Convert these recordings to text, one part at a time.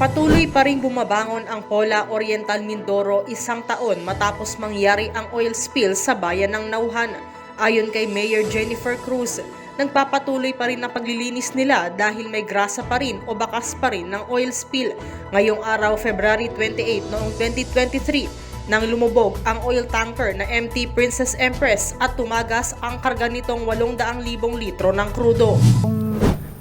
Patuloy pa rin bumabangon ang Pola Oriental Mindoro isang taon matapos mangyari ang oil spill sa bayan ng Nauhan. Ayon kay Mayor Jennifer Cruz, nagpapatuloy pa rin ang paglilinis nila dahil may grasa pa rin o bakas pa rin ng oil spill. Ngayong araw, February 28 noong 2023, nang lumubog ang oil tanker na MT Princess Empress at tumagas ang karga nitong 800,000 litro ng krudo.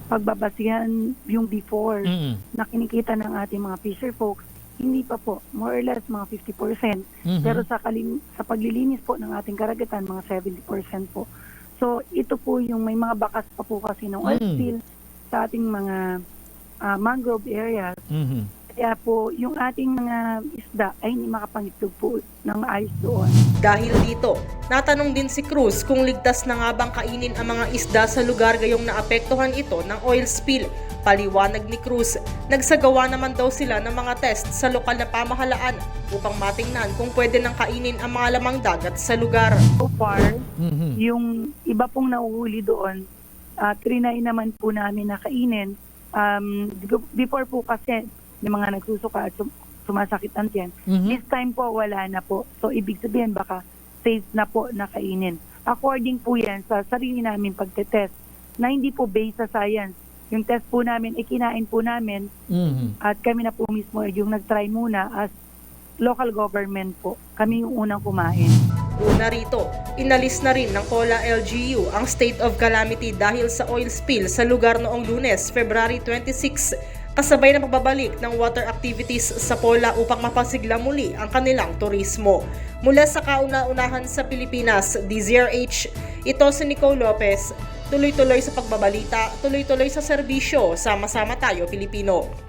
Pagbabasihan yung before Mm. na kinikita ng ating mga fisher folks, hindi pa po, more or less mga 50%. Mhm. Pero sa, kalim, sa paglilinis po ng ating karagatan, mga 70% po. So ito po yung may mga bakas pa po kasi ng oil Mm. spill sa ating mga ah, mangrove areas. Mhm. Kaya po yung ating mga isda ay hindi makapangitlog po ng ayos doon. Dahil dito, natanong din si Cruz kung ligtas na nga bang kainin ang mga isda sa lugar gayong naapektuhan ito ng oil spill. Paliwanag ni Cruz, nagsagawa naman daw sila ng mga test sa lokal na pamahalaan upang matingnan kung pwede nang kainin ang mga lamang dagat sa lugar. So far, Mhm. yung iba pong nauhuli doon, uh, trinay naman po namin na kainin. Um, before po kasi, yung mga nagsusuka at sum- sumasakit ang tiyan. Mhm. This time po, wala na po. So, ibig sabihin, baka safe na po na kainin. According po yan sa sarili namin pagtetest na hindi po based sa science. Yung test po namin, ikinain po namin Mhm. at kami na po mismo yung nag-try muna as local government po. Kami yung unang kumain. Una rito, inalis na rin ng Cola LGU ang state of calamity dahil sa oil spill sa lugar noong lunes, February 26, kasabay ng pagbabalik ng water activities sa Pola upang mapasigla muli ang kanilang turismo. Mula sa kauna-unahan sa Pilipinas, DZRH, ito si Nicole Lopez, tuloy-tuloy sa pagbabalita, tuloy-tuloy sa serbisyo, sama-sama tayo Pilipino.